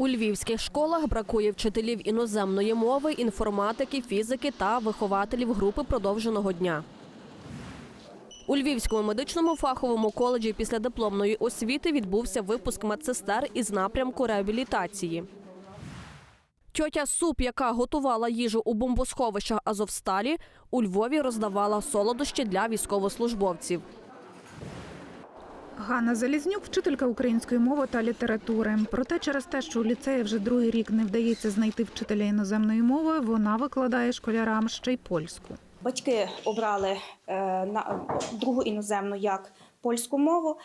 У львівських школах бракує вчителів іноземної мови, інформатики, фізики та вихователів групи продовженого дня. У Львівському медичному фаховому коледжі після дипломної освіти відбувся випуск медсестер із напрямку реабілітації. Тьотя Суп, яка готувала їжу у бомбосховищах Азовсталі, у Львові роздавала солодощі для військовослужбовців. Ганна Залізнюк, вчителька української мови та літератури. Проте через те, що у ліцеї вже другий рік не вдається знайти вчителя іноземної мови, вона викладає школярам ще й польську. Батьки обрали е, на другу іноземну як польську мову.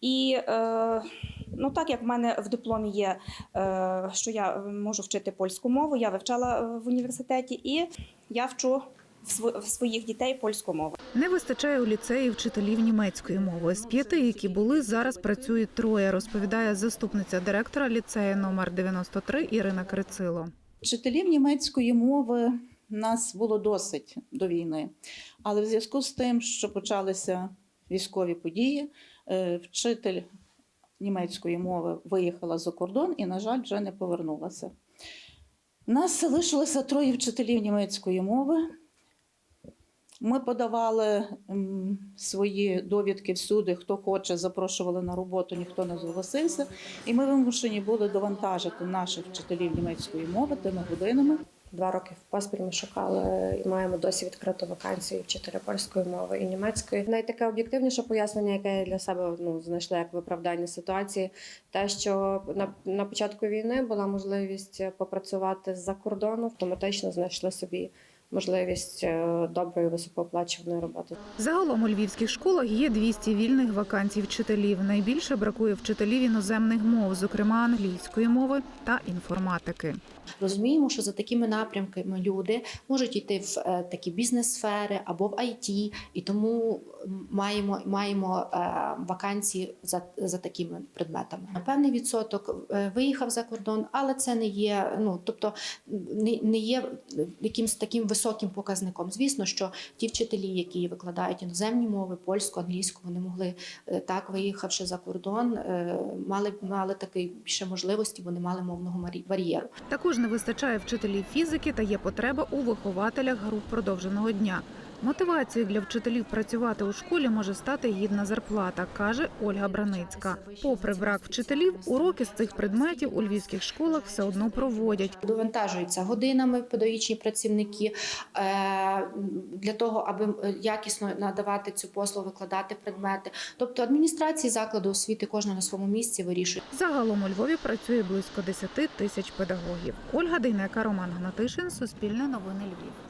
І е, ну, так як в мене в дипломі є, е, що я можу вчити польську мову, я вивчала в університеті і я вчу в своїх дітей польську мову. Не вистачає у ліцеї вчителів німецької мови. З п'яти, які були, зараз працюють троє, розповідає заступниця директора ліцею номер 93 Ірина Крицило. Вчителів німецької мови нас було досить до війни, але в зв'язку з тим, що почалися військові події, е, вчитель німецької мови виїхала за кордон і, на жаль, вже не повернулася. У нас залишилося троє вчителів німецької мови. Ми подавали свої довідки всюди, хто хоче, запрошували на роботу, ніхто не зголосився. І ми вимушені були довантажити наших вчителів німецької мови тими годинами. Два роки в поспіль ми шукали і маємо досі відкриту вакансію вчителя польської мови і німецької. Найтаке об'єктивніше пояснення, яке я для себе ну знайшла як виправдання ситуації, те, що на, на початку війни була можливість попрацювати з-за кордону, автоматично знайшли собі можливість е, доброї високооплачуваної роботи. Загалом у львівських школах є 200 вільних вакансій вчителів. Найбільше бракує вчителів іноземних мов, зокрема англійської мови та інформатики. Розуміємо, що за такими напрямками люди можуть йти в е, такі бізнес-сфери або в IT, і тому маємо, маємо е, вакансії за, за такими предметами. Певний відсоток виїхав за кордон, але це не є, ну тобто не, не є якимось таким високим показником. Звісно, що ті вчителі, які викладають іноземні мови, польську, англійську, вони могли е, так, виїхавши за кордон, е, мали мали такі більше можливості, вони мали мовного бар'єру. Також не вистачає вчителів фізики та є потреба у вихователях груп продовженого дня. Мотивацією для вчителів працювати у школі може стати гідна зарплата, каже Ольга Браницька. Попри брак вчителів, уроки з цих предметів у львівських школах все одно проводять. Довантажуються годинами педагогічні працівники е, для того, аби якісно надавати цю послугу, викладати предмети. Тобто адміністрації закладу освіти кожна на своєму місці вирішує. Загалом у Львові працює близько 10 тисяч педагогів. Ольга Дейнека, Роман Гнатишин, Суспільне новини Львів.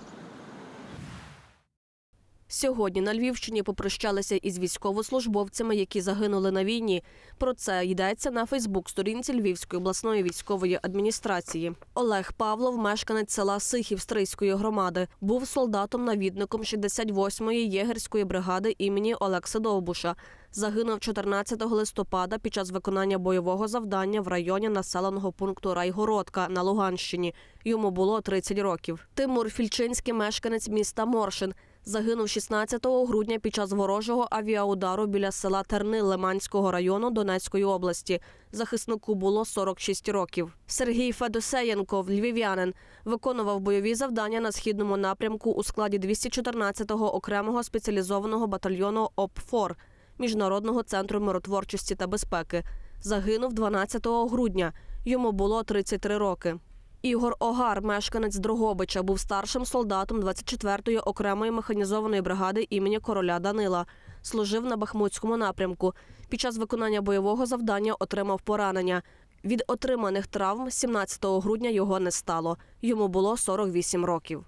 Сьогодні на Львівщині попрощалися із військовослужбовцями, які загинули на війні. Про це йдеться на Фейсбук-сторінці Львівської обласної військової адміністрації. Олег Павлов, мешканець села Сихів Стрийської громади, був солдатом-навідником 68-ї єгерської бригади імені Олекса Довбуша. Загинув 14 листопада під час виконання бойового завдання в районі населеного пункту Райгородка на Луганщині. Йому було 30 років. Тимур Фільчинський, мешканець міста Моршин, загинув 16 грудня під час ворожого авіаудару біля села Терни Лиманського району Донецької області. Захиснику було 46 років. Сергій Федосеєнков, львів'янин, виконував бойові завдання на східному напрямку у складі 214-го окремого спеціалізованого батальйону ОПФОР Міжнародного центру миротворчості та безпеки. Загинув 12 грудня. Йому було 33 роки. Ігор Огар, мешканець Дрогобича, був старшим солдатом 24-ї окремої механізованої бригади імені короля Данила. Служив на Бахмутському напрямку. Під час виконання бойового завдання отримав поранення. Від отриманих травм 17 грудня його не стало. Йому було 48 років.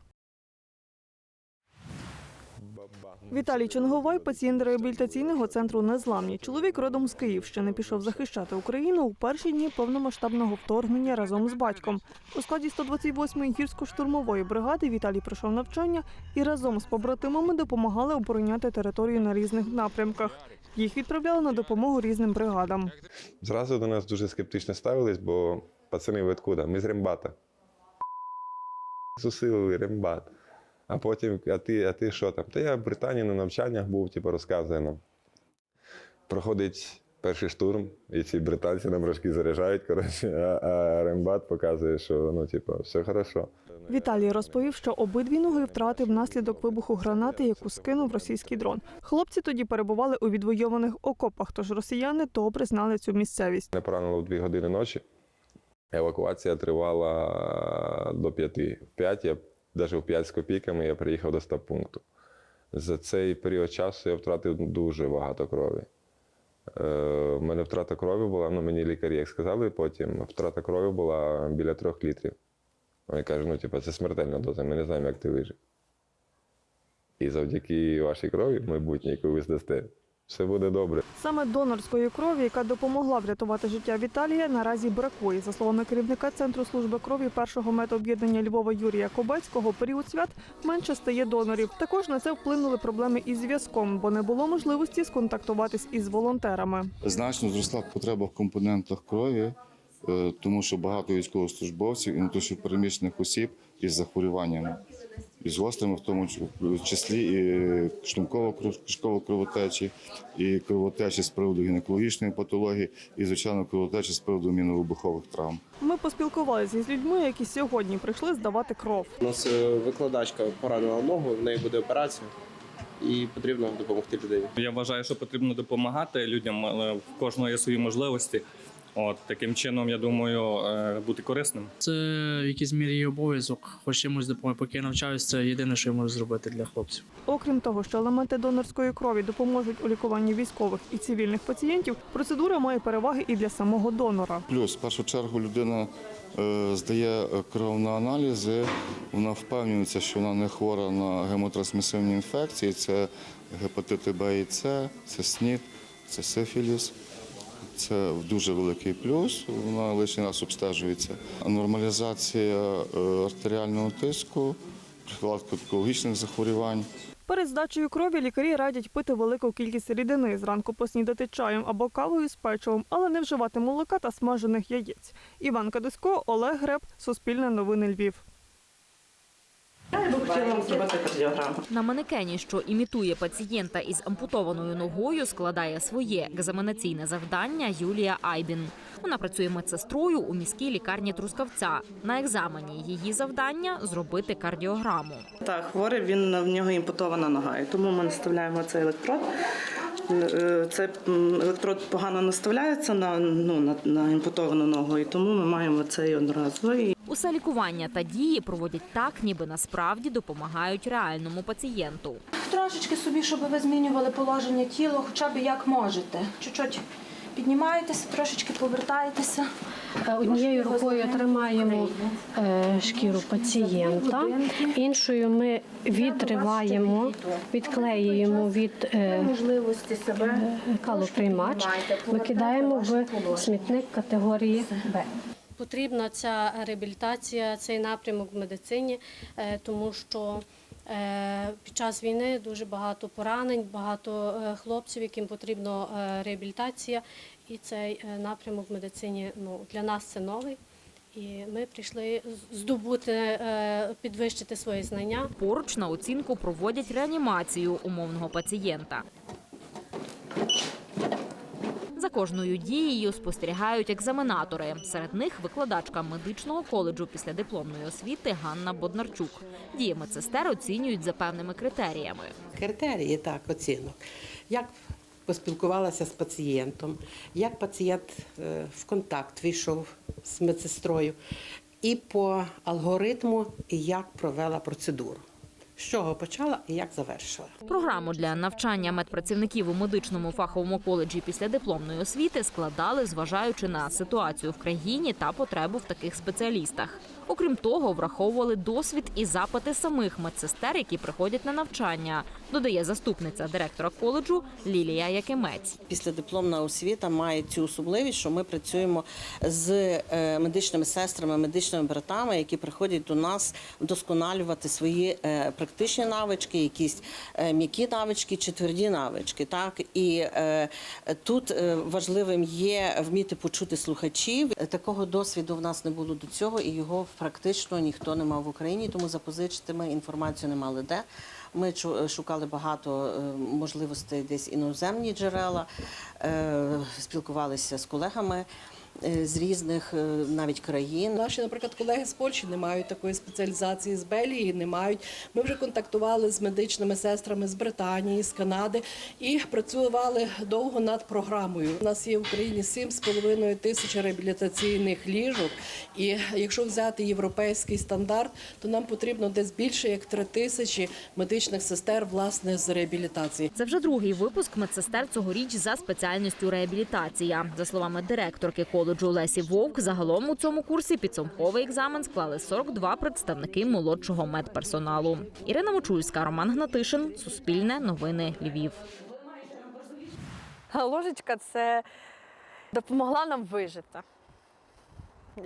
Віталій Чонговай, пацієнт реабілітаційного центру Незламні. Чоловік родом з Київщини пішов захищати Україну у перші дні повномасштабного вторгнення разом з батьком. У складі 128-ї гірсько-штурмової бригади Віталій пройшов навчання і разом з побратимами допомагали обороняти територію на різних напрямках. Їх відправляли на допомогу різним бригадам. Зразу до нас дуже скептично ставились, бо пацани, ви откуда? Ми з Рембата. Зусилили Рембат. А потім, а ти, а ти що там? Та я в Британії на навчаннях був, типу, розказує нам. Проходить Перший штурм, і ці британці нам рожки заряджають, коротше, а, а рембат показує, що ну, типу, все хорошо. Віталій розповів, що обидві ноги втратив внаслідок вибуху гранати, яку скинув російський дрон. Хлопці тоді перебували у відвойованих окопах, тож росіяни добре знали цю місцевість. Мене поранило в 2 години ночі. Евакуація тривала до 5. В 5 я, навіть в 5 з копійками, я приїхав до стаб-пункту. За цей період часу я втратив дуже багато крові. Е, У мене втрата крові була, ну мені лікарі як сказали потім, втрата крові була біля трьох літрів. Вони кажуть, ну, типу, це смертельна доза, ми не знаємо, як ти вижив. І завдяки вашій крові, майбутнє, яку ви здасте, все буде добре. Саме донорської крові, яка допомогла врятувати життя Віталія, наразі бракує. За словами керівника центру служби крові першого медоб'єднання Львова Юрія Кобецького, період свят менше стає донорів. Також на це вплинули проблеми із зв'язком, бо не було можливості сконтактуватись із волонтерами. Значно зросла потреба в компонентах крові, е, тому що багато військовослужбовців і внутрішньопереміщених осіб із захворюваннями, із гострими, в тому числі і шлунково-кишково кровотечі, і кровотечі з приводу гінекологічної патології, і звичайно кровотечі з приводу міновибухових травм. Ми поспілкувалися із людьми, які сьогодні прийшли здавати кров. У нас е, викладачка поранила ногу, в неї буде операція, і потрібно допомогти людині. Я вважаю, що потрібно допомагати людям, але в кожного є свої можливості. От таким чином, я думаю, е, бути корисним. Це в якійсь мірі обов'язок, хоч чимось допомогти. Поки я навчаюсь, це єдине, що я можу зробити для хлопців. Окрім того, що елементи донорської крові допоможуть у лікуванні військових і цивільних пацієнтів, процедура має переваги і для самого донора. Плюс, в першу чергу, людина е, здає кров на аналізи, вона впевнюється, що вона не хвора на гемотрансмісивні інфекції. Це гепатити Б і С, це СНІД, це сифіліс. Це дуже великий плюс. Вона лише раз обстежується. Нормалізація е, артеріального тиску, профілактика онкологічних захворювань. Перед здачею крові лікарі радять пити велику кількість рідини, зранку поснідати чаєм або кавою з печивом, але не вживати молока та смажених яєць. Іван Кадисько, Олег Греб, Суспільне новини Львів. На манекені, що імітує пацієнта із ампутованою ногою, складає своє екзаменаційне завдання Юлія Айбін. Вона працює медсестрою у міській лікарні Трускавця. На екзамені її завдання зробити кардіограму. Так, хворий він в нього імпутована нога, і тому ми наставляємо цей електрод. Е, Цей електрод погано наставляється на, ну, на, на імпутовану ногу, і тому ми маємо цей одноразовий. Усе лікування та дії проводять так, ніби насправді допомагають реальному пацієнту. Трошечки собі, щоб ви змінювали положення тіла, хоча б як можете. Чуть-чуть піднімаєтеся, трошечки повертаєтеся. Однією рукою тримаємо е, шкіру пацієнта, іншою ми відриваємо, відклеюємо від е, е, калоприймач, викидаємо в смітник категорії Б. Потрібна ця реабілітація, цей напрямок в медицині, е, тому що е, під час війни дуже багато поранень, багато е, хлопців, яким потрібна реабілітація, і цей напрямок в медицині ну, для нас це новий. І ми прийшли здобути, підвищити свої знання. Поруч на оцінку проводять реанімацію умовного пацієнта. Кожною дією спостерігають екзаменатори. Серед них викладачка медичного коледжу після дипломної освіти Ганна Боднарчук. Дії медсестер оцінюють за певними критеріями. Критерії так, оцінок. Як поспілкувалася з пацієнтом, як пацієнт е, в контакт війшов з медсестрою, і по алгоритму, і як провела процедуру. З чого почала і як завершила. Програму для навчання медпрацівників у медичному фаховому коледжі після дипломної освіти складали, зважаючи на ситуацію в країні та потребу в таких спеціалістах. Окрім того, враховували досвід і запити самих медсестер, які приходять на навчання, додає заступниця директора коледжу Лілія Якимець. Післядипломна освіта має цю особливість, що ми працюємо з е, медичними сестрами, медичними братами, які приходять до нас вдосконалювати свої е, практичні навички, якісь е, м'які навички чи тверді навички. Так і тут важливим є вміти почути слухачів. Такого досвіду в нас не було до цього, і його практично ніхто не мав в Україні, тому запозичити ми інформацію не мали де. Ми шукали багато е, можливостей десь іноземні джерела, е, спілкувалися з колегами е, з різних е, навіть країн. Наші, наприклад, колеги з Польщі не мають такої спеціалізації з Бельгії, не мають. Ми вже контактували з медичними сестрами з Британії, з Канади і працювали довго над програмою. У нас є в Україні 7,5 тисяч реабілітаційних ліжок. І якщо взяти європейський стандарт, то нам потрібно десь більше як 3 тисячі медичних сестер власне з реабілітації. Це вже другий випуск медсестер цьогоріч за спеціальністю реабілітація. За словами директорки коледжу Лесі Вовк, загалом у цьому курсі підсумковий екзамен склали 42 представники молодшого медперсоналу. Ірина Мочульська, Роман Гнатишин, Суспільне, Новини Львів. Ложечка це допомогла нам вижити.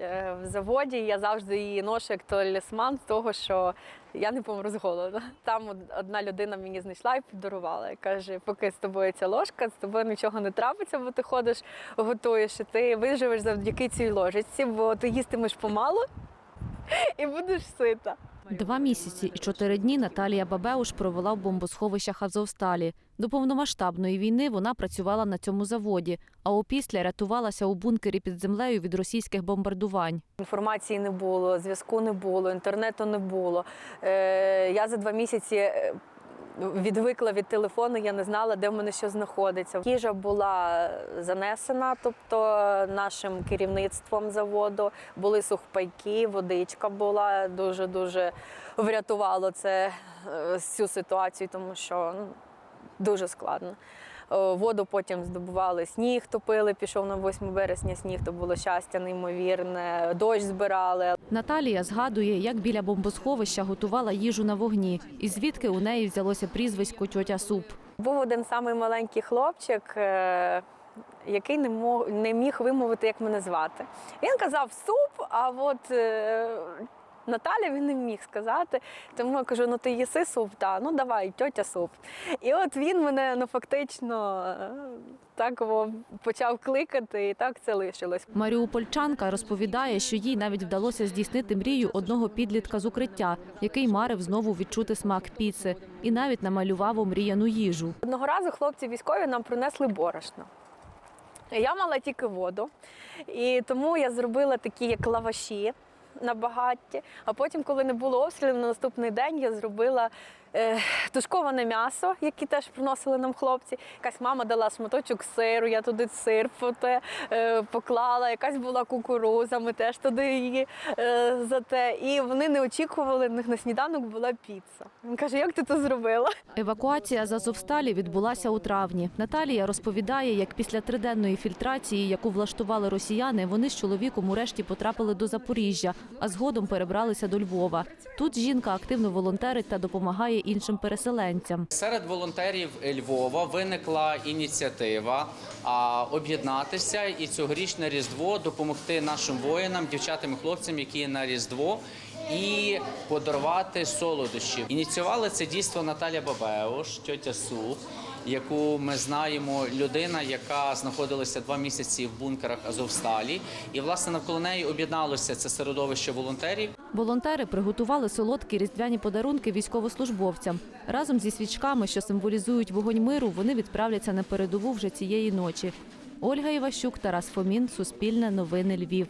Е, В заводі я завжди її ношу як талісман з того, що я не помру з голоду. Там одна людина мені знайшла і подарувала. Каже, поки з тобою ця ложка, з тобою нічого не трапиться, бо ти ходиш, готуєш, і ти виживеш завдяки цій ложечці, бо ти їстимеш помалу і будеш сита. Два місяці і чотири дні Наталія Бабеуш провела в бомбосховищах Азовсталі. До повномасштабної війни вона працювала на цьому заводі, а опісля рятувалася у бункері під землею від російських бомбардувань. Інформації не було, зв'язку не було, інтернету не було. Е, я за два місяці е, відвикла від телефону, я не знала, де в мене що знаходиться. Їжа була занесена, тобто нашим керівництвом заводу були сухпайки, водичка була дуже дуже врятувало це е, цю ситуацію, тому що ну, дуже складно. Е, Воду потім здобували сніг, топили. Пішов на 8 березня сніг, то було щастя неймовірне. Дощ збирали. Наталія згадує, як біля бомбосховища готувала їжу на вогні, і звідки у неї взялося прізвисько тьотя суп. Був один самий маленький хлопчик, е, який не мог не міг вимовити, як мене звати. Він казав суп, а от е, Наталя він не міг сказати. Тому я кажу: ну ти їси суп, та ну давай, тьотя суп. І от він мене ну фактично е, так почав кликати, і так це лишилось. Маріупольчанка розповідає, що їй навіть вдалося здійснити мрію одного підлітка з укриття, який марив знову відчути смак піци, і навіть намалював омріяну їжу. Одного разу хлопці військові нам принесли борошно. Я мала тільки воду, і тому я зробила такі як лаваші на багатті. А потім, коли не було обстрілів, на наступний день я зробила тушковане м'ясо, яке теж приносили нам хлопці. Якась мама дала шматочок сиру, я туди сир поте, е, поклала, якась була кукуруза, ми теж туди її е, за те. І вони не очікували, в них на сніданок була піца. Він каже, як ти це зробила? Евакуація з Азовсталі відбулася у травні. Наталія розповідає, як після триденної фільтрації, яку влаштували росіяни, вони з чоловіком урешті потрапили до Запоріжжя, а згодом перебралися до Львова. Тут жінка активно волонтерить та допомагає іншим переселенцям. Серед волонтерів Львова виникла ініціатива об'єднатися і цьогорічне Різдво допомогти нашим воїнам, дівчатам і хлопцям, які на Різдво. І подарувати солодощі. Ініціювали це дійство Наталя Бабеуш, тьотя Су, яку ми знаємо, людина, яка знаходилася два місяці в бункерах Азовсталі. І власне навколо неї об'єдналося це середовище волонтерів. Волонтери приготували солодкі різдвяні подарунки військовослужбовцям. Разом зі свічками, що символізують вогонь миру, вони відправляться на передову вже цієї ночі. Ольга Іващук, Тарас Фомін, Суспільне, Новини Львів.